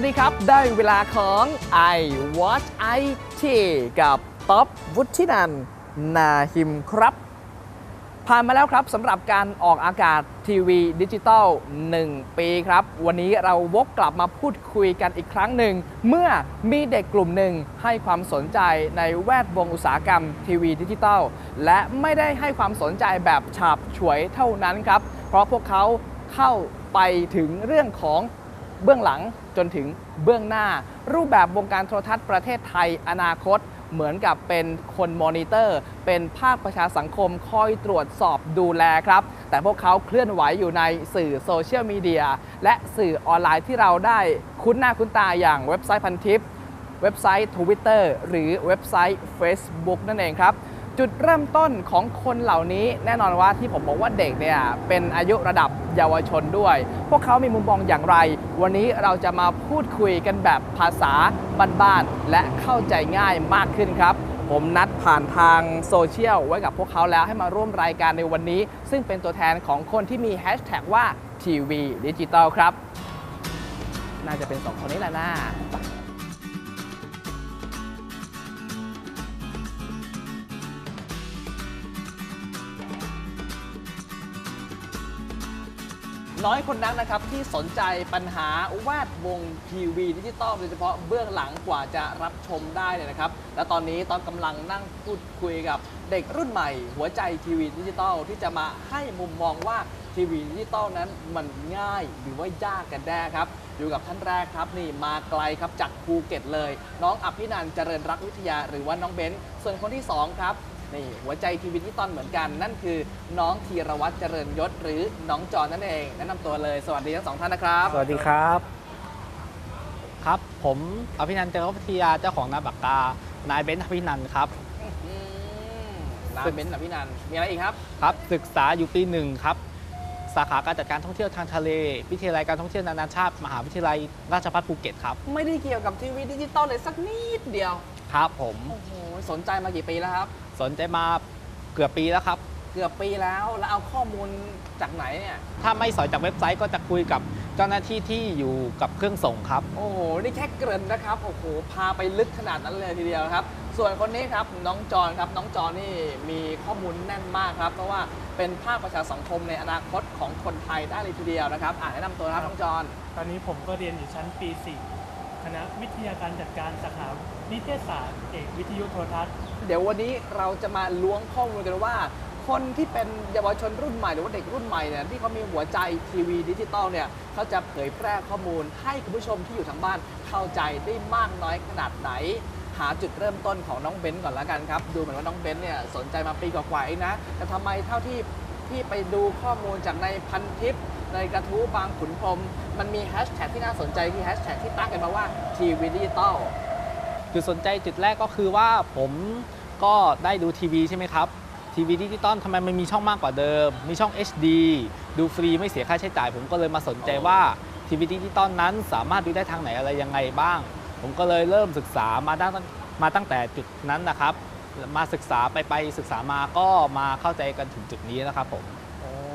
วัสดีครับ ได้เวลาของ I Watch IT กับป๊อปวุฒินันนาหิมครับ ผ่านมาแล้วครับสำหรับการออกอากาศทีวีดิจิตอล1 ปีครับ วันนี้เราวกกลับมาพูดคุยกันอีกครั้งหนึ่ง เมื่อมีเด็กกลุ่มหนึ่งให้ความสนใจในแวดวงอุตสาหกรรมทีวีดิจิตอลและไม่ได้ให้ความสนใจแบบฉาบฉวยเท่านั้นครับ เพราะพวกเขาเข้าไปถึงเรื่องของ เบื้องหลังจนถึงเบื้องหน้า รูปแบบวงการโทรทัศน์ประเทศไทยอนาคต เหมือนกับเป็นคนมอนิเตอร์ เป็นภาคประชาสังคมคอยตรวจสอบดูแลครับ แต่พวกเขาเคลื่อนไหวอยู่ในสื่อโซเชียลมีเดียและสื่อออนไลน์ที่เราได้คุ้นหน้าคุ้นตาอย่างเว็บไซต์พันทิปเว็บไซต์ Twitter หรือเว็บไซต์ Facebook นั่นเองครับ จุดเริ่มต้นของคนเหล่านี้แน่นอนว่าที่ผมบอกว่าเด็กเนี่ยเป็นอายุระดับเยาวชนด้วย พวกเขามีมุมมองอย่างไร วันนี้เราจะมาพูดคุยกันแบบภาษาบ้านๆและเข้าใจง่ายมากขึ้นครับ ผมนัดผ่านทางโซเชียลไว้กับพวกเขาแล้วให้มาร่วมรายการในวันนี้ ซึ่งเป็นตัวแทนของคนที่มีแฮชแท็กว่าทีวีดิจิตอลครับ น่าจะเป็นสองคนนี้แหละนะ น้อยคนนักนะครับที่สนใจปัญหาแวดวงทีวีดิจิตอลโดยเฉพาะเบื้องหลังกว่าจะรับชมได้เลยนะครับ และตอนนี้ตอนกำลังนั่งพูดคุยกับเด็กรุ่นใหม่ หัวใจทีวีดิจิตอลที่จะมาให้มุมมองว่าทีวีดิจิตอลนั้นมันง่ายหรือว่ายากกันแน่ครับ อยู่กับท่านแรกครับนี่มาไกลครับจากภูเก็ตเลย น้องอภินันเจริญรักวิทยาหรือว่าน้องเบนซ์ส่วนคนที่สองครับ นี่หัวใจทีวีดิจิตอลเหมือนกัน นั่นคือน้องธีรวัตรเจริญยศ หรือน้องจอนนั่นเองแนะนำตัวเลยสวัสดีทั้งสองท่านนะครับ สวัสดีครับ ครับ ผมอภินันท์เจริญวิทยาเจ้าของนามปากกา นายเบนซ์อภินันท์ครับ อืมน้าเบนซ์อภินันท์มีอะไรอีกครับ ครับ ศึกษาอยู่ปีหนึ่งครับ สาขาการจัดการท่องเที่ยวทางทะเล วิทยาลัยการท่องเที่ยวนานาชาติ มหาวิทยาลัยราชภัฏภูเก็ตครับ ไม่ได้เกี่ยวกับทีวีดิจิตอลเลยสักนิดเดียว ครับผม โอ้โห สนใจมากี่ปีแล้วครับ สนใจมาเกือบปีแล้วครับ เกือบปีแล้วแล้วเอาข้อมูลจากไหนเนี่ยถ้าไม่สอยจากเว็บไซต์ก็จะคุยกับเจ้าหน้าที่ที่อยู่กับเครื่องส่งครับ โอ้โหนี่แค่เกริ่นนะครับโอ้โหพาไปลึกขนาดนั้นเลยทีเดียวครับ ส่วนคนนี้ครับน้องจอนครับน้องจอนนี่มีข้อมูลแน่นมากครับ เพราะว่าเป็นภาคประชาสังคมในอนาคตของคนไทยได้เลยทีเดียวนะครับอ่านแนะนำตัวนะครับน้องจอนตอนนี้ผมก็เรียนอยู่ชั้นปี4คณะวิทยาการจัดการสาขานิเทศศาสตร์เอกวิทยุโทรทัศน์ เดี๋ยววันนี้เราจะมาล้วงข้อมูลกันว่า คนที่เป็นเยาวชนรุ่นใหม่หรือว่าเด็กรุ่นใหม่เนี่ยที่เขามีหัวใจทีวีดิจิตอลเนี่ยเขาจะเผยแพร่ข้อมูลให้คุณผู้ชมที่อยู่ทางบ้านเข้าใจได้มากน้อยขนาดไหน หาจุดเริ่มต้นของน้องเบนซ์ก่อนละกันครับ ดูเหมือนว่าน้องเบนซ์เนี่ยสนใจมาปีกว่าๆเองนะแต่ทำไมเท่าที่พี่ไปดูข้อมูลจากในพันทิปในกระทู้บางขุนพรมมันมีแฮชแท็กที่น่าสนใจคือแฮชแท็กที่ตั้งกันมาว่าทีวีดิจิตอล จุดสนใจจุดแรกก็คือว่าผมก็ได้ดูทีวีใช่ไหมครับทีวีดิจิตอลทำไมมันมีช่องมากกว่าเดิม มีช่อง HD ดูฟรีไม่เสียค่าใช้จ่าย ผมก็เลยมาสนใจว่าทีวีดิจิตอลนั้นสามารถดูได้ทางไหนอะไรยังไงบ้าง ผมก็เลยเริ่มศึกษามาตั้งมาตั้งแต่จุดนั้นนะครับ มาศึกษาไปไปศึกษามาก็มาเข้าใจกันถึงจุดนี้นะครับผม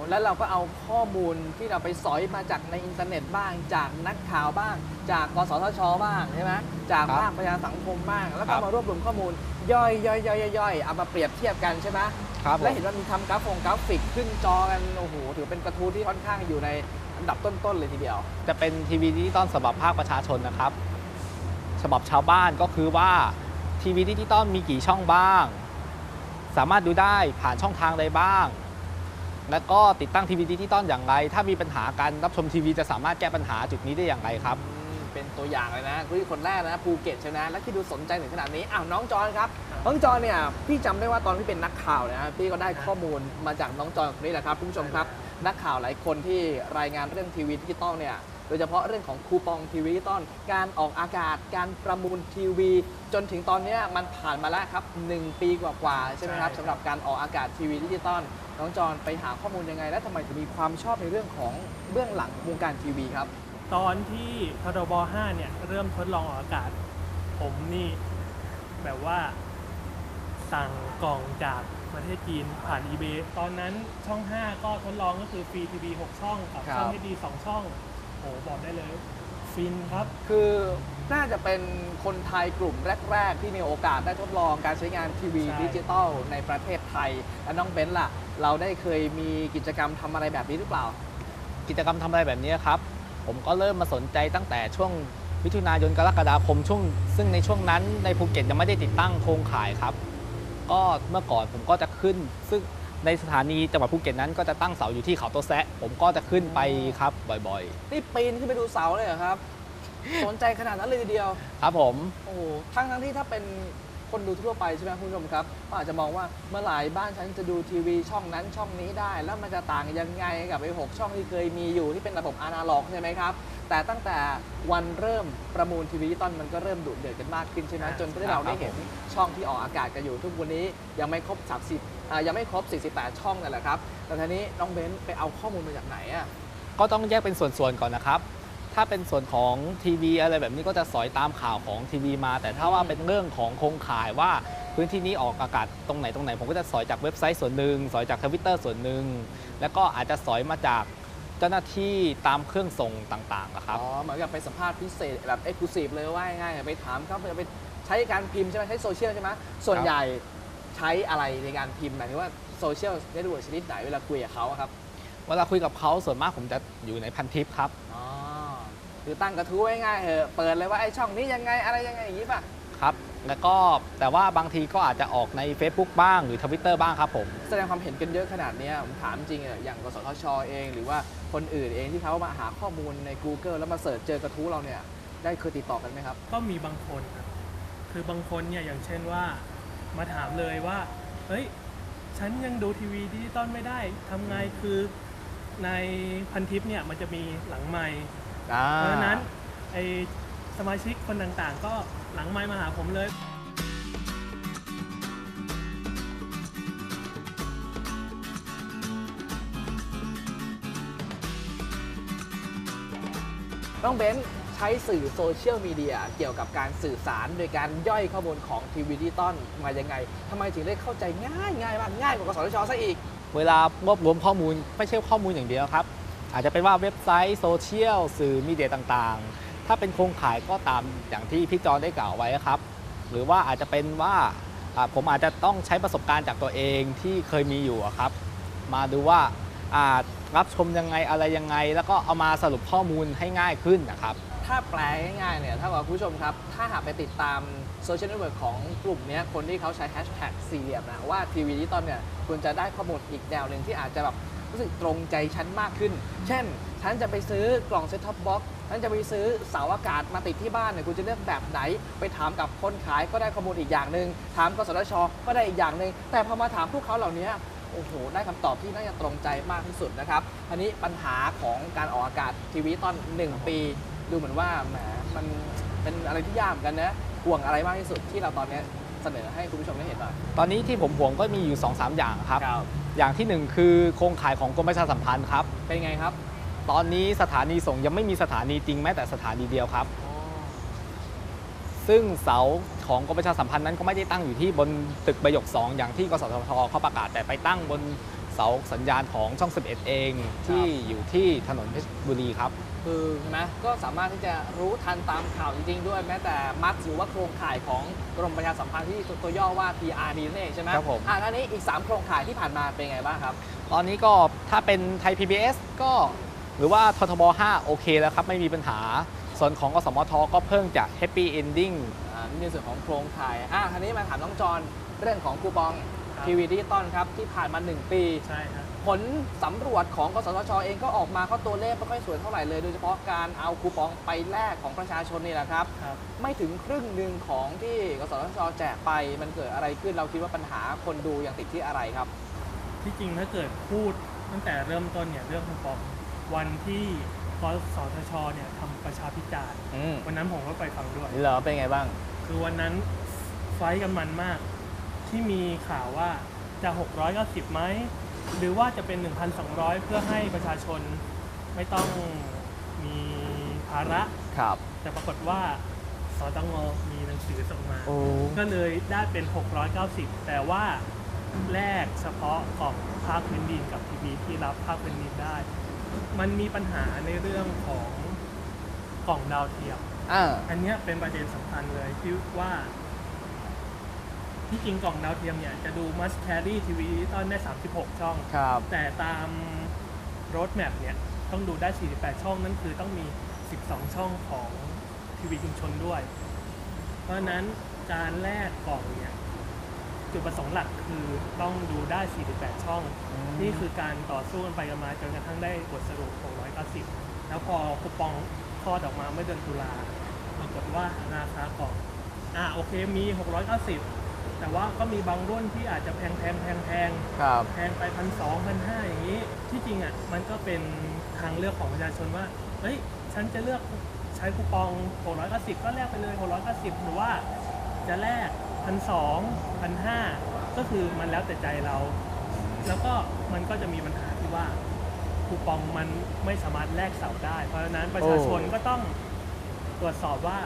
แล้วเราก็เอาข้อมูลที่เราไปสอยมาจากในอินเทอร์เน็ตบ้าง จากนักข่าวบ้าง จากกสทช บ้างใช่ไหมจากครับภาคประชาสังคมบ้าง แล้วครัก็บมารวบรวมข้อมูลย่อยย่อยย่อยย่อยย่อยเอามาเปรียบเทียบกันใช่ไหมครับผและมเห็นว่ามีทำกราฟงกราฟิกขึ้นจอกันโอ้โหถือเป็นกระทู้ที่ค่อนข้างอยู่ในอันดับต้นๆเลยทีเดียว จะเป็นทีวีดิจิตอลสำหรับภาคประชาชนนะครับ ฉบับชาวบ้านก็คือว่าทีวีดิจิตอลมีกี่ช่องบ้าง สามารถดูได้ผ่านช่องทางใดบ้าง แล้วก็ติดตั้งทีวีดิจิตอลอย่างไร ถ้ามีปัญหาการรับชมทีวีจะสามารถแก้ปัญหาจุดนี้ได้อย่างไรครับอืมเป็นตัวอย่างเลยนะคือคนแรกนะภูเก็ตใช่ไหมแล้วที่ดูสนใจถึงขนาดนี้อ้าวน้องจอนครับน้องจอนเนี่ยพี่จำได้ว่าตอนที่เป็นนักข่าวนะพี่ก็ได้ข้อมูลมาจากน้องจอนคนนี้แหละครับคุณผู้ชมครับนักข่าวหลายคนที่รายงานเรื่องทีวีดิจิตอลเนี่ยโด ยเฉพาะเรื่องของคูปองทีวีดิจิตอลการออกอากาศ การประมูลทีวี จนถึงตอนเนี้ยมันผ่านมาแล้วครับหนึ่งปีกว่าๆใช่ไหมครับใช่สำหรับการออกอากาศทีวีดิจิตอลน้องจอนไปหาข้อมูลยังไง และทำไมถึงมีความชอบในเรื่องของเบื้องหลังวงการทีวีครับ ตอนที่พรบ5เนี่ยเริ่มทดลองออกอากาศ ผมนี่แบบว่าสั่งกล่องจากประเทศจีนผ่าน eBay ตอนนั้นช่อง 5 ก็ทดลองก็คือฟรีทีวี6ช่องกับครับช่อง HD 2ช่อง โหบอกได้เลยฟฟินครับ คือน่าจะเป็นคนไทยกลุ่มแรก ๆ ที่มีโอกาสได้ทดลองการใช้งานทีวีใช่ ดิจิตอลในประเทศไทย และน้องเบนซ์ล่ะ เราได้เคยมีกิจกรรมทำอะไรแบบนี้หรือเปล่า กิจกรรมทำอะไรแบบนี้ครับ ผมก็เริ่มมาสนใจตั้งแต่ช่วงมิถุนายนกรกฎาคมช่วง ซึ่งในช่วงนั้นในภูเก็ตยังไม่ได้ติดตั้งโครงข่ายครับ ก็เมื่อก่อนผมก็จะขึ้น ซึ่ง ในสถานีจังหวัดภูเก็ตนั้นก็จะตั้งเสาอยู่ที่เขาโตแซะ ผมก็จะขึ้นไปครับบ่อยนี่ปีนขึ้นไปดูเสาเลยเหรอครับ สนใจขนาดนั้นเลยทีเดียว ๆ ครับผม โอ้โหทั้งทั้งที่ถ้าเป็นคนดูทั่วไปใช่ไหมคุณผู้ชมครับก็อาจจะมองว่าเมื่อไหร่บ้านฉันจะดูทีวีช่องนั้นช่องนี้ได้ แล้วมันจะต่างยังไงกับไอ้หกช่องที่เคยมีอยู่ที่เป็นระบบอนาล็อกใช่ไหมครับ แต่ตั้งแต่วันเริ่มประมูลทีวีดิจิตอลมันก็เริ่มดุเดือดกันมากขึ้นใช่ไหมอ่าจนที่เราได้เห็นช่องที่ออกอากาศกันอยู่ ทุกวันนี้ยังไม่ครบ 30อ่ายังไม่ครบ 48 ช่องนั่นแหละครับแต่ทีนี้น้องเบนซ์ไปเอาข้อมูลมาจากไหนอะก็ต้องแยกเป็นส่วนๆก่อนนะครับ ถ้าเป็นส่วนของทีวีอะไรแบบนี้ก็จะสอยตามข่าวของทีวีมา แต่ถ้าว่าเป็นเรื่องของโครงข่ายว่าพื้นที่นี้ออกอากาศตรงไหนตรงไหน ผมก็จะสอยจากเว็บไซต์ส่วนหนึ่งสอยจากทวิตเตอร์ส่วนหนึ่งแล้วก็อาจจะสอยมาจากเจ้าหน้าที่ตามเครื่องส่งต่างๆอะครับ อ๋อเหมือนกับไปสัมภาษณ์พิเศษแบบเอ็กซ์คลูซีฟเลยว่าง่ายๆไปถามเขาไปใช้การพิมพ์ใช่ไหมใช้โซเชียลใช่ไหมส่วนใหญ่ใช้อะไรในการพิมพ์หมายถึงว่าโซเชียลเน็ตเวิร์กชนิดไหนเวลาคุยกับเขาอะครับเวลาคุยกับเขาส่วนมากผมจะอยู่ในพันทิปครับอ๋อคือตั้งกระทู้ไว้ง่ายเหอะเปิดเลยว่าไอ้ช่องนี้ยังไงอะไรยังไงอย่างนี้ป่ะครับแล้วก็แต่ว่าบางทีก็อาจจะออกใน Facebook บ้างหรือทวิตเตอร์บ้างครับผม แสดงความเห็นกันเยอะขนาดเนี้ยผมถามจริงอะอย่างกสทชเอง หรือว่า คนอื่นเองที่เขามาหาข้อมูลใน Google แล้วมาเสิร์ชเจอกระทู้เราเนี่ยได้เคยติดต่อกันไหมครับ ก็มีบางคนครับคือบางคนเนี่ยอย่างเช่นว่ามาถามเลยว่าเฮ้ยฉันยังดูทีวีดิจิตอลไม่ได้ทำไงคือในพันทิปเนี่ยมันจะมีหลังไมค์เพราะฉะนั้นไอสมาชิกคนต่างๆ ก็หลังไมค์มาหาผมเลย น้องเบนซ์ใช้สื่อโซเชียลมีเดียเกี่ยวกับการสื่อสาร โดยการย่อยข้อมูลของทีวีดิจิตอลมายังไงทำไมถึงได้เข้าใจง่ายง่ายมากง่ายกว่ากสทชซะอีก เวลารวบรวมข้อมูลไม่ใช่ข้อมูลอย่างเดียวครับ อาจจะเป็นว่าเว็บไซต์โซเชียลสื่อมีเดียต่างๆ ถ้าเป็นโครงข่ายก็ตามอย่างที่พี่จอนได้กล่าวไว้ครับ หรือว่าอาจจะเป็นว่าผมอาจจะต้องใช้ประสบการณ์จากตัวเองที่เคยมีอยู่ครับ มาดูว่าอ่า รับชมยังไงอะไรยังไง แล้วก็เอามาสรุปข้อมูลให้ง่ายขึ้นนะครับถ้าแปลง่ายๆเนี่ยถ้ากับคุณผู้ชมครับ ถ้าหากไปติดตามโซเชียลเน็ตเวิร์กของกลุ่มนี้คนที่เขาใช้แฮชแท็กสี่เหลี่ยมนะว่าทีวีดิจิตอลเนี่ยคุณจะได้ข้อมูลอีกแนวหนึ่งที่อาจจะแบบรู้สึกตรงใจฉันมากขึ้น เช่น ฉันจะไปซื้อกล่องเซ็ตท็อปบ็อกซ์ฉันจะไปซื้อเสาอากาศมาติดที่บ้านเนี่ยคุณจะเลือกแบบไหน ไปถามกับคนขายก็ได้ข้อมูลอีกอย่างหนึ่งถามกสทชก็ได้อีกอย่างหนึ่งแต่พอมาถามพวกเขาเหล่านี้ โอ้โหได้คำตอบที่น่าจะตรงใจมากที่สุดนะครับอันนี้ปัญหาของการออกอากาศทีวีตอน 1 ปี ดูเหมือนว่าแหมมันเป็นอะไรที่ยากเหมือนกันนะห่วงอะไรมากที่สุดที่เราตอนนี้เสนอให้คุณผู้ชมได้เห็นหน่อยตอนนี้ที่ผมห่วงก็มีอยู่ 2-3 อย่างครับ อย่างที่หนึ่งคือโครงข่ายของกรมประชาสัมพันธ์ครับ เป็นไงครับ ตอนนี้สถานีส่งยังไม่มีสถานีจริงแม้แต่สถานีเดียวครับ ซึ่งเสา ของกรมประชาสัมพันธ์นั้นก็ไม่ได้ตั้งอยู่ที่บนตึกประโยค2อย่างที่กสทชเขาประกาศแต่ไปตั้งบนเสาสัญญาณของช่อง 11 เองที่อยู่ที่ถนนเพชรบุรีครับ คือเห็นะก็สามารถที่จะรู้ทันตามข่าวจริงๆด้วยแม้แต่มัดหรือว่าโครงข่ายของกรมประชาสัมพันธ์ที่ตัวย่อว่า PRD นั่นเองใช่ไหมครับผมอะท่านี้อีก 3 โครงข่ายที่ผ่านมาเป็นไงบ้างครับ ตอนนี้ก็ถ้าเป็นไทย PBS ก็หรือว่าททบ 5 โอเคแล้วครับ ไม่มีปัญหา ส่วนของกสมทก็เพิ่งจะ Happy Ending อ่านี่ ในส่วนของโครงข่ายอะทีนี้มาถามน้องจอนเรื่องของคูปองครับทีวีดิจิตอลครับที่ผ่านมา 1 ปี ใช่ครับผลสำรวจของกสทชเองก็ออกมาก็ตัวเลขไม่ค่อยสวยเท่าไหร่เลย โดยเฉพาะการเอาคูปองไปแลกของประชาชนนี่แหละครับครับไม่ถึงครึ่งหนึ่งของที่กสทชแจกไปมันเกิดอะไรขึ้นเราคิดว่าปัญหาคนดูยังติดที่อะไรครับ ที่จริงถ้าเกิดพูดตั้งแต่เริ่มต้นเนี่ยเรื่องคูปองวันที่กสทชเนี่ยทำประชาพิจารณ์อืมวันนั้นผมก็ไปฟังด้วยเหรอเป็นไงบ้าง คือวันนั้นไฟท์กันมันมาก ที่มีข่าวว่าจะ 690ไหมหรือว่าจะเป็น 1,200 เพื่อให้ประชาชนไม่ต้องมีภาระ ครับ แต่ปรากฏว่าสตงมีหนังสือส่งมา โอ้ ก็เลยได้เป็น 690 แต่ว่าแลกเฉพาะของภาคพื้นดินกับทีวีที่รับภาคพื้นดินได้ มันมีปัญหาในเรื่องของกล่องดาวเทียม อ่า อันเนี้ยเป็นประเด็นสำคัญเลยที่ว่า ที่จริงกล่องดาวเทียมเนี่ยจะดู must carry ทีวีตอนได้ 36 ช่อง ครับ แต่ตาม road map เนี่ยต้องดูได้ 48 ช่องนั่นคือต้องมี 12 ช่องของทีวีชุมชนด้วย เพราะฉะนั้นการแลกกล่องเนี่ยจุดประสงค์หลักคือต้องดูได้ 48 ช่อง อืม นี่คือการต่อสู้กันไปกันมาจนกระทั่งได้บทสรุป 690 แล้วพอคูปอง คลอดออกมาเมื่อเดือนตุลาปรากฏว่าราคากล่องอ่าโอเคมี 690 แต่ว่าก็มีบางรุ่นที่อาจจะแพงแพงแพงแพงครับแพงไปพันสองพันห้าอย่างนี้ ที่จริงอะมันก็เป็นทางเลือกของประชาชนว่าเฮ้ยฉันจะเลือกใช้คูปอง 690 ก็แลกไปเลย 690 หรือว่าจะแลกพันสองพันห้าก็คือมันแล้วแต่ใจเรา แล้วก็มันก็จะมีปัญหาที่ว่า คูปองมันไม่สามารถแลกเสาได้ เพราะฉะนั้นประชาชนก็ต้องตรวจสอบว่า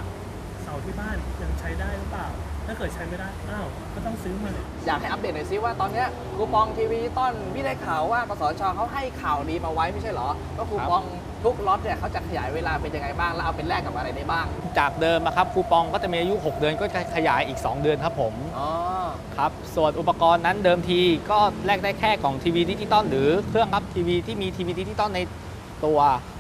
เสาที่บ้านยังใช้ได้หรือเปล่า ถ้าเกิดใช้ไม่ได้ อ้าว ก็ต้องซื้อมาอยากให้อัปเดตหน่อยซิว่าตอนเนี้ยคูปองทีวีต้นพี่ได้ข่าวว่ากสชเขาให้ข่าวดีมาไว้ไม่ใช่เหรอ ก็คูปอง ทุกล็อตเนี่ยเขาจะขยายเวลาเป็นยังไงบ้าง แล้วเอาเป็นแลกกับอะไรได้บ้าง จากเดิมนะครับคูปองก็จะมีอายุ 6 เดือนก็จะขยายอีก 2 เดือนครับผมอ๋อครับส่วนอุปกรณ์นั้นเดิมทีก็แลกได้แค่กล่องทีวีดิจิตอลหรือเครื่องรับทีวีที่มีทีวีดิจิตอลในตัว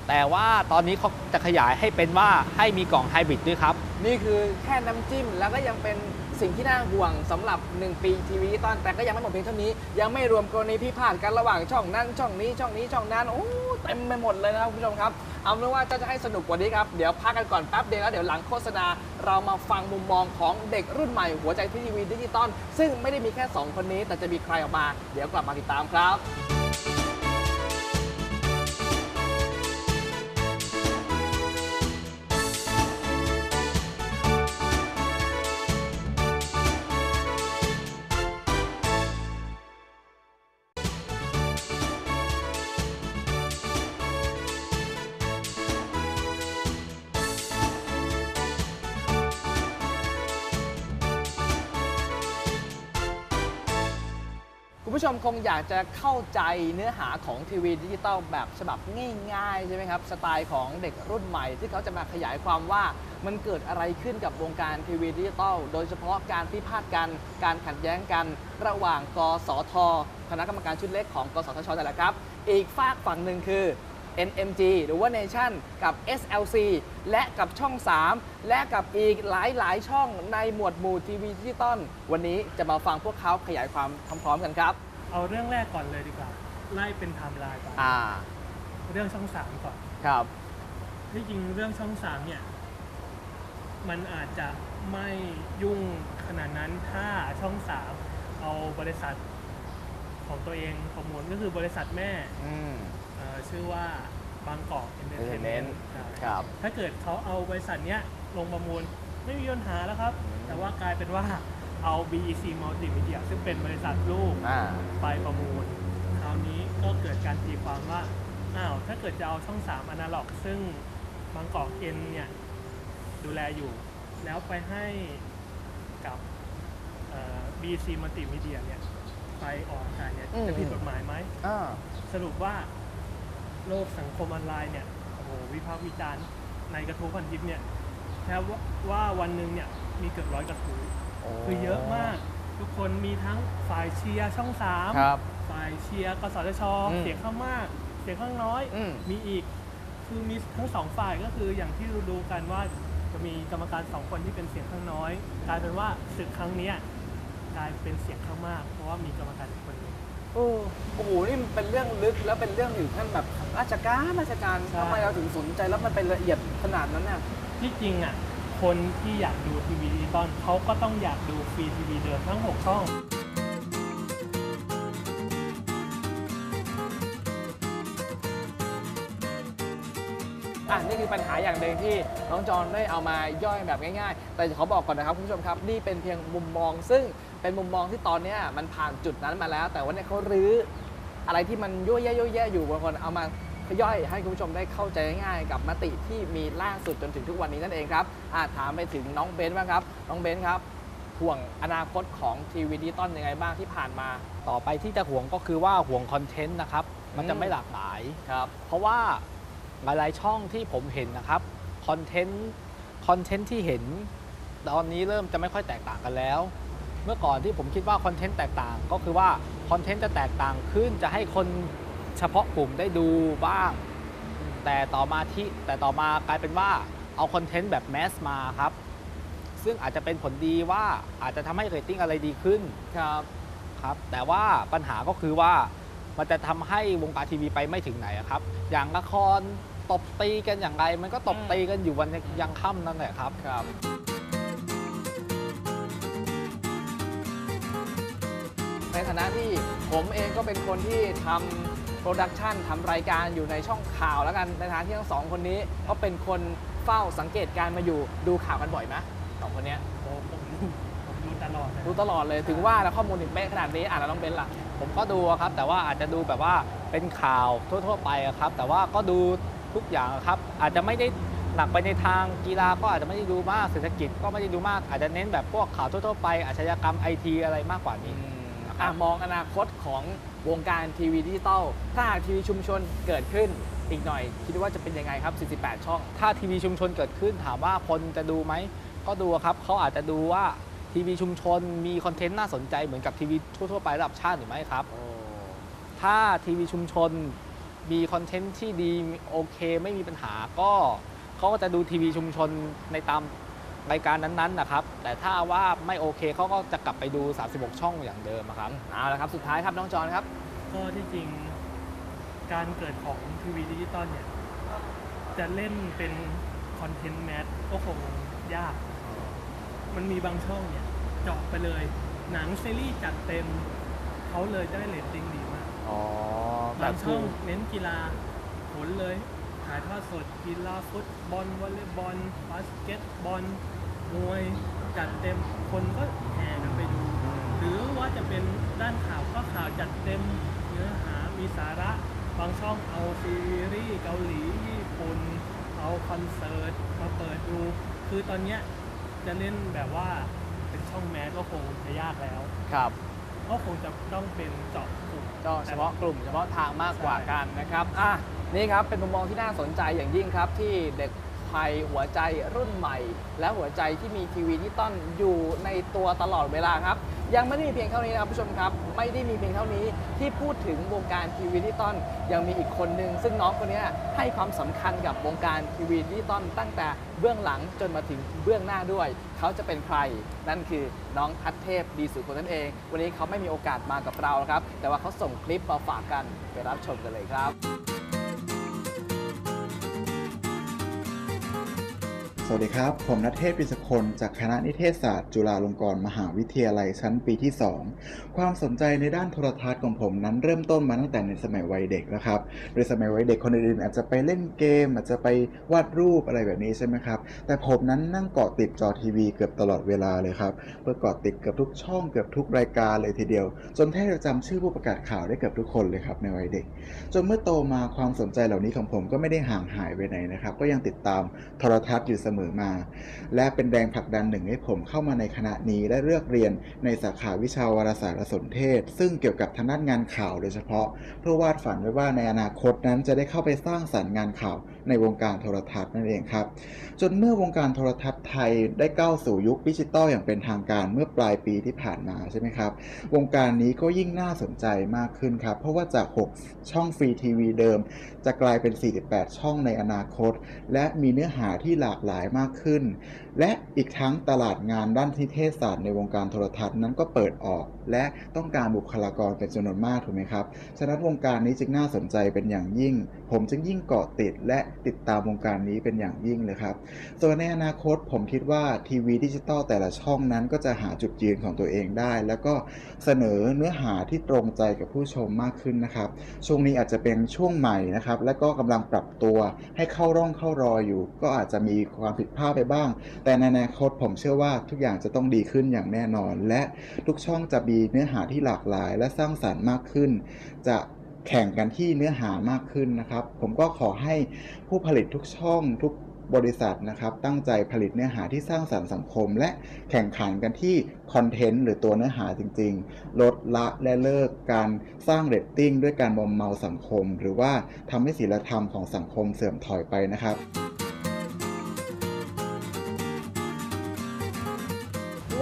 แต่ว่าตอนนี้เขาจะขยายให้เป็นว่าให้มีกล่องไฮบริดด้วยครับ นี่คือแค่น้ำจิ้มแล้วก็ยังเป็น สิ่งที่น่าห่วงสำหรับ 1 ปีทีวีต้นแต่ก็ยังไม่หมดเพียงเท่านี้ ยังไม่รวมกรณีพิพาทกันระหว่างช่องนั้น ช่องนี้ช่องนี้ช่องนั้นโอ้เต็มไปหมดเลยนะครับคุณผู้ชมครับ เอาเป็นว่าจะจะให้สนุกกว่านี้ครับ เดี๋ยวพักกันก่อนแป๊บเดียวแล้วเดี๋ยวหลังโฆษณา เรามาฟังมุมมองของเด็กรุ่นใหม่หัวใจทีวีดิจิตอลซึ่งไม่ได้มีแค่ 2 คนนี้ แต่จะมีใครออกมา เดี๋ยวกลับมาติดตามครับ ผู้ชมคงอยากจะเข้าใจเนื้อหาของทีวีดิจิตอลแบบฉบับง่ายๆใช่ไหมครับ สไตล์ของเด็กรุ่นใหม่ที่เขาจะมาขยายความว่ามันเกิดอะไรขึ้นกับวงการทีวีดิจิตอลโดยเฉพาะการพิพาทกัน การขัดแย้งกัน ระหว่างกสทคณะกรรมการชุดเล็กของ กสทชนั่นแหละครับ อีกฝากฝั่งหนึ่งคือ NMG หรือว่า Nation กับ SLC และกับช่อง 3 และกับอีกหลาย ๆ ช่องในหมวดหมู่ทีวีดิจิตอลวันนี้จะมาฟังพวกเขาขยายความพร้อมๆกันครับ เอาเรื่องแรกก่อนเลยดีกว่า ไล่เป็นไทม์ไลน์ไปอ่าเรื่องช่องสามก่อน ครับ ที่จริงเรื่องช่องสามเนี่ย มันอาจจะไม่ยุ่งขนาดนั้นถ้าช่องสามเอาบริษัทของตัวเองประมูลก็คือบริษัทแม่อืมเอ่อชื่อว่าบางกอกเอนเตอร์เทนเมน Entertainment ต์ครับ ถ้าเกิดเขาเอาบริษัทเนี้ยลงประมูลไม่มีปัญหาแล้วครับอืมแต่ว่ากลายเป็นว่า เอา BEC Multimedia ซึ่งเป็นบริษัทลูกอ่า ไปประมูล คราวนี้ก็เกิดการตีความว่า อ้าว ถ้าเกิดจะเอาช่อง3 a นาล็อก ซึ่งบางกอกเอ็นเนี่ย ดูแลอยู่ แล้วไปให้กับเอ่อ BC Multimedia เนี่ย ไปออกอากาศเนี่ย อืม จะผิดกฎหมายไหม อ่า สรุปว่าโลกสังคมออนไลน์เนี่ยโอ้โหวิพากษ์วิจารณ์ในกระทู้พันทิปเนี่ยแค่ว่าว่าวันหนึ่งเนี่ยมีเกือบร้อยกระทู้ คือเยอะมาก ทุกคนมีทั้งฝ่ายเชียร์ช่องสามครับ ฝ่ายเชียร์กสทชอืมเสียงข้างมาก เสียงข้างน้อย อืม มีอีก คือมีทั้งสองฝ่ายก็คืออย่างที่รู้ๆกันว่าจะมีกรรมการสองคนที่เป็นเสียงข้างน้อยกลายเป็นว่าศึกครั้งเนี้ยกลายเป็นเสียงข้างมาก เพราะว่ามีกรรมการอีกคนหนึง โอ้โอ้โหนี่มันเป็นเรื่องลึกแล้วเป็นเรื่องถึงขั้นแบบราชการราชการใช่ ทำไมเราถึงสนใจแล้วมันเป็นละเอียดขนาดนั้นน่ะ ที่จริงอะ คนที่อยากดูทีวีดิจิตอลเขาก็ต้องอยากดูฟรีทีวีเดิมทั้ง 6 ช่อง อะนี่คือปัญหาอย่างหนึ่งที่น้องจอนได้เอามาย่อยแบบง่ายๆ แต่ขอบอกก่อนนะครับคุณผู้ชมครับนี่เป็นเพียงมุมมอง ซึ่งเป็นมุมมองที่ตอนเนี้ยมันผ่านจุดนั้นมาแล้ว แต่ว่าเนี่ยเขารื้ออะไรที่มันยั่วแย่ยั่วแย่อยู่บางคนเอามา ย่อยให้คุณผู้ชมได้เข้าใจง่ายๆกับมติที่มีล่าสุดจนถึงทุกวันนี้นั่นเองครับอะถามไปถึงน้องเบนซ์บ้างครับ น้องเบนซ์ครับห่วงอนาคตของทีวีดิจิตอลยังไงบ้างที่ผ่านมา ต่อไปที่จะห่วงก็คือว่าห่วงคอนเทนต์นะครับ มันจะอืมไม่หลากหลายครับเพราะว่าหลายๆช่องที่ผมเห็นนะครับคอนเทนต์คอนเทนต์ที่เห็น ตอนนี้เริ่มจะไม่ค่อยแตกต่างกันแล้ว เมื่อก่อนที่ผมคิดว่าคอนเทนต์แตกต่างก็คือว่าคอนเทนต์จะแตกต่างขึ้นจะให้คน เฉพาะกลุ่มได้ดูบ้าง แต่ต่อมาที่แต่ต่อมากลายเป็นว่าเอาคอนเทนต์แบบแมสมาครับ ซึ่งอาจจะเป็นผลดีว่าอาจจะทำให้เรตติ้งอะไรดีขึ้นครับครับ แต่ว่าปัญหาก็คือว่ามันจะทำให้วงการทีวีไปไม่ถึงไหนอะครับ อย่างละครตบตีกันอย่างไร มันก็ตบตีกันอยู่วันยังค่ำนั่นแหละครับครับ ในฐานะที่ผมเองก็เป็นคนที่ทำ โปรดักชันทำรายการอยู่ในช่องข่าวแล้วกันในฐานะที่ทั้งสองคนนี้ก็เป็นคนเฝ้าสังเกตการณ์มาอยู่ดูข่าวกันบ่อยไหมสองคนเนี้ยโอ้ผมผมดูตลอดเลยดูตลอดเลยถึงว่าแล้วข้อมูลถึงเป๊ะขนาดนี้อ่านแล้วต้องเป็นล่ะผมก็ดูอะครับ แต่ว่าอาจจะดูแบบว่าเป็นข่าวทั่ว ๆ ไปอะครับ แต่ว่าก็ดูทุกอย่างอะครับ อาจจะไม่ได้หนักไปในทางกีฬาก็อาจจะไม่ได้ดูมากเศรษฐกิจก็ไม่ได้ดูมากอาจจะเน้นแบบพวกข่าวทั่ว ๆ ไปอาชญากรรมไอทีอะไรมากกว่านี้อะมองอนาคตของ วงการทีวีดิจิตอลถ้าหากทีวีชุมชนเกิดขึ้นอีกหน่อย คิดว่าจะเป็นยังไงครับ 48 ช่อง ถ้าทีวีชุมชนเกิดขึ้น ถามว่าคนจะดูไหม ก็ดูครับ เขาอาจจะดูว่าทีวีชุมชนมีคอนเทนต์น่าสนใจเหมือนกับทีวีทั่วๆไประดับชาติหรือไม่ครับ ถ้าทีวีชุมชนมีคอนเทนต์ที่ดีโอเค ไม่มีปัญหาก็เขาก็จะดูทีวีชุมชนในตาม รายการนั้นๆนะครับ แต่ถ้าว่าไม่โอเคเขาก็จะกลับไปดู 36 ช่องอย่างเดิมอะครับเอาละครับสุดท้ายครับน้องจอนครับ ก็ที่จริงการเกิดของทีวีดิจิตอลเนี่ย จะเล่นเป็นคอนเทนต์แมสก็คงยาก มันมีบางช่องเนี่ยเจาะไปเลย หนังซีรีส์จัดเต็มเขาเลยได้เรตติ้งดีมากอ๋อบางช่องเน้นกีฬาผลเลยถ่ายทอดสดกีฬาฟุตบอลวอลเลย์บอลบาสเกตบอล มวยจัดเต็มคนก็แห่กันไปดู หรือว่าจะเป็นด้านข่าวก็ข่าวจัดเต็มเนื้อหามีสาระ บางช่องเอาซีรีส์เกาหลีญี่ปุ่นเอาคอนเสิร์ตมาเปิดดู คือตอนเนี้ยจะเล่นแบบว่าเป็นช่องแมสก็คงจะยากแล้วครับก็คงจะต้องเป็นเจาะกลุ่มก็เฉพาะกลุ่มเฉพาะทางมากกว่ากันนะครับอะนี่ครับเป็นมุมมองที่น่าสนใจอย่างยิ่งครับที่เด็ก ไทยหัวใจรุ่นใหม่ และหัวใจที่มีทีวีที่ต้อนอยู่ในตัวตลอดเวลาครับ ยังไม่ได้มีเพียงเท่านี้นะครับผู้ชมครับ ไม่ได้มีเพียงเท่านี้ที่พูดถึงวงการทีวีดิจิตอลยังมีอีกคนหนึ่งซึ่งน้องคนนี้ให้ความสำคัญกับวงการทีวีดิจิตอลตั้งแต่เบื้องหลังจนมาถึงเบื้องหน้าด้วย เขาจะเป็นใคร นั่นคือน้องทัศเทพดีสุคนนั่นเอง วันนี้เขาไม่มีโอกาสมากับเราครับ แต่ว่าเขาส่งคลิปมาฝากกันไปรับชมกันเลยครับ สวัสดีครับ ผมนัทเทพปิสคนจากคณะนิเทศศาสตร์ จุฬาลงกรณ์มหาวิทยาลัยชั้นปีที่ 2 ความสนใจในด้านโทรทัศน์ของผมนั้นเริ่มต้นมาตั้งแต่ในสมัยวัยเด็กแล้วครับ โดยสมัยวัยเด็กคนอื่นอาจจะไปเล่นเกม อาจจะไปวาดรูปอะไรแบบนี้ใช่ไหมครับ แต่ผมนั้นนั่งเกาะติดจอทีวีเกือบตลอดเวลาเลยครับ เพื่อเกาะติดเกือบทุกช่องเกือบทุกรายการเลยทีเดียว จนแทบจะจำชื่อผู้ประกาศข่าวได้เกือบทุกคนเลยครับในวัยเด็ก จนเมื่อโตมาความสนใจเหล่านี้ของผมก็ไม่ได้ห่างหายไปไหนนะครับ ก็ยังติดตามโทรทัศน์อยู่เสมอมา และเป็นแรงผลักดันหนึ่งให้ผมเข้ามาในคณะนี้และเลือกเรียนในสาขาวิชาวารสารสนเทศ ซึ่งเกี่ยวกับทางด้านงานข่าวโดยเฉพาะ เพื่อวาดฝันไว้ว่าในอนาคตนั้นจะได้เข้าไปสร้างสรรค์งานข่าวในวงการโทรทัศน์นั่นเองครับ จนเมื่อวงการโทรทัศน์ไทยได้ก้าวสู่ยุคดิจิตอลอย่างเป็นทางการเมื่อปลายปีที่ผ่านมาใช่ไหมครับ วงการนี้ก็ยิ่งน่าสนใจมากขึ้นครับ เพราะว่าจาก 6 ช่องฟรีทีวีเดิม จะกลายเป็น 48 ช่องในอนาคต และมีเนื้อหาที่หลากหลายมากขึ้น และอีกทั้งตลาดงานด้านนิเทศศาสตร์ในวงการโทรทัศน์นั้นก็เปิดออก และต้องการบุคลากรเป็นจำนวนมากถูกไหมครับ ฉะนั้นวงการนี้จึงน่าสนใจเป็นอย่างยิ่ง ผมจึงยิ่งเกาะติดและติดตามวงการนี้เป็นอย่างยิ่งเลยครับ ส่วนในอนาคตผมคิดว่าทีวีดิจิตอลแต่ละช่องนั้นก็จะหาจุดยืนของตัวเองได้ แล้วก็เสนอเนื้อหาที่ตรงใจกับผู้ชมมากขึ้นนะครับ ช่วงนี้อาจจะเป็นช่วงใหม่นะครับ และก็กำลังปรับตัวให้เข้าร่องเข้ารอยอยู่ ก็อาจจะมีความผิดพลาดไปบ้างแต่ในอนาคตผมเชื่อว่าทุกอย่างจะต้องดีขึ้นอย่างแน่นอน และทุกช่องจะมีเนื้อหาที่หลากหลาย และสร้างสรรค์มากขึ้น จะแข่งกันที่เนื้อหามากขึ้นนะครับ ผมก็ขอให้ผู้ผลิตทุกช่องทุกบริษัทนะครับ ตั้งใจผลิตเนื้อหาที่สร้างสรรค์สังคม และแข่งขันกันที่คอนเทนต์หรือตัวเนื้อหาจริง ๆ ลดละและเลิกการสร้างเรตติ้งด้วยการมอมเมาสังคม หรือว่าทำให้ศีลธรรมของสังคมเสื่อมถอยไปนะครับ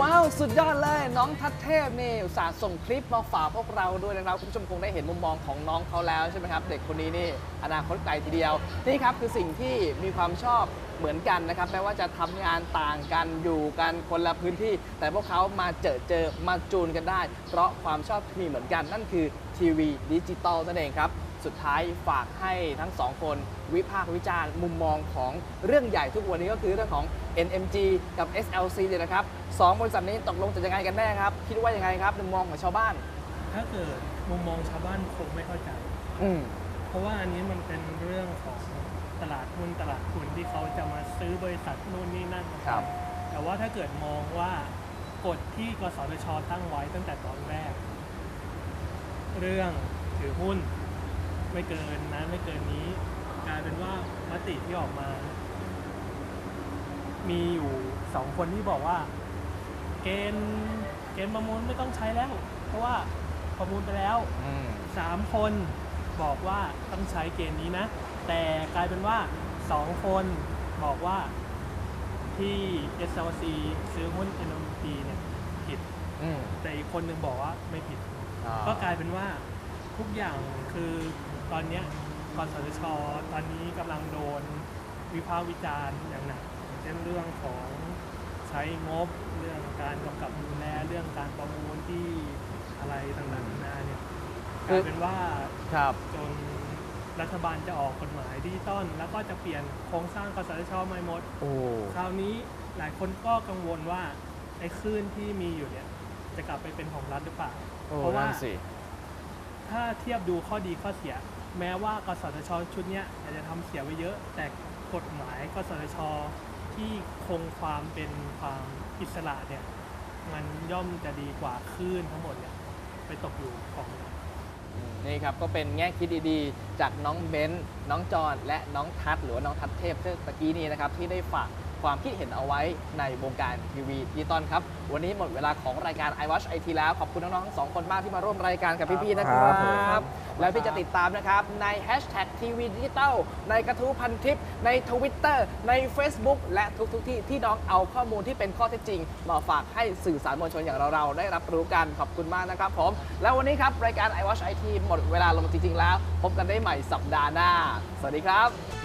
ว้าว สุดยอดเลย น้องทัศเทพนี่อุตส่าห์ส่งคลิปมาฝากพวกเราด้วยนะครับคุณผู้ชมคงได้เห็นมุมมองของน้องเขาแล้วใช่ไหมครับ เด็กคนนี้นี่อนาคตไกลทีเดียว นี่ครับคือสิ่งที่มีความชอบเหมือนกันนะครับแม้ว่าจะทำงานต่างกันอยู่กันคนละพื้นที่ แต่พวกเขามาเจอเจอมาจูนกันได้ เพราะความชอบมีเหมือนกันนั่นคือทีวีดิจิตอลนั่นเองครับสุดท้ายฝากให้ทั้งสองคนวิพากษ์วิจารณ์มุมมองของเรื่องใหญ่ทุกวันนี้ก็คือเรื่องของ NMG กับ SLC เนี่ยนะครับสองบริษัทนี้ตกลงจะยังไงกันแน่ครับ คิดว่ายังไงครับในมุมมองของชาวบ้าน ถ้าเกิดมุมมองชาวบ้านคงไม่เข้าใจ อืมเพราะว่าอันนี้มันเป็นเรื่องของตลาดหุ้นตลาดทุนที่เขาจะมาซื้อบริษัทนู่นนี่นั่นกันไปครับแต่ว่าถ้าเกิดมองว่ากฎที่กสทชตั้งไว้ตั้งแต่ตอนแรก เรื่องถือหุ้น ไม่เกินนั้นไม่เกินนี้ กลายเป็นว่ามติที่ออกมา มีอยู่สองคนที่บอกว่า เกณฑ์เกณฑ์ประมูลไม่ต้องใช้แล้ว เพราะว่าประมูลไปแล้วอืมสามคนบอกว่าต้องใช้เกณฑ์นี้นะ แต่กลายเป็นว่าสองคนบอกว่าที่ SLC ซื้อหุ้น NMP เนี่ยผิด อืมแต่อีกคนหนึ่งบอกว่าไม่ผิด อ่าก็กลายเป็นว่าทุกอย่างคือ ตอนเนี้ยกสทชตอนนี้กำลังโดนวิพากษ์วิจารณ์อย่างหนักอย่างเช่นเรื่องของใช้งบเรื่องการกำกับดูแลเรื่องการประมูลที่อะไรต่างๆนานาเนี่ยกลายเป็นว่าครับจนรัฐบาลจะออกกฎหมายดิจิตอลแล้วก็จะเปลี่ยนโครงสร้างกสทชใหม่หมด โอ้คราวนี้หลายคนก็กังวลว่าไอ้คลื่นที่มีอยู่เนี่ยจะกลับไปเป็นของรัฐหรือเปล่าโอ้เพราะว่านั่นสิถ้าเทียบดูข้อดีข้อเสีย แม้ว่ากสทชชุดนี้อาจจะทำเสียไว้เยอะ แต่กฎหมายกสทชที่คงความเป็นความอิสระเนี่ยมันย่อมจะดีกว่าคลื่นทั้งหมดเนี่ยไปตกอยู่ของนี่ครับก็เป็นแง่คิดดีๆ จากน้องเบนซ์น้องจอนและน้องทัศหรือว่าน้องทัศเทพเมื่อกี้นี้นะครับที่ได้ฝาก ความคิดเห็นเอาไว้ในวงการทีวีดิจิตอลครับ วันนี้หมดเวลาของรายการ i Watch IT แล้ว ขอบคุณน้องๆทั้งสองคนมากที่มาร่วมรายการกับพี่ๆนะคครัรับบแล้วพี่จะติดตามนะครับ ใน Hashtag ทีวีดิจิตอลในกระทู้พันทิป ใน Twitter ใน Facebook และทุกๆที่ที่น้องเอาข้อมูลที่เป็นข้อเท็จจริง มาฝากให้สื่อสารมวลชนอย่างเราๆได้รับรู้กันขอบคุณมากนะครับผมแล้ววันนี้ครับรายการ i Watch IT หมดเวลาลงจริงๆแล้ว พบกันได้ใหม่สัปดาห์หน้า สวัสดีครับ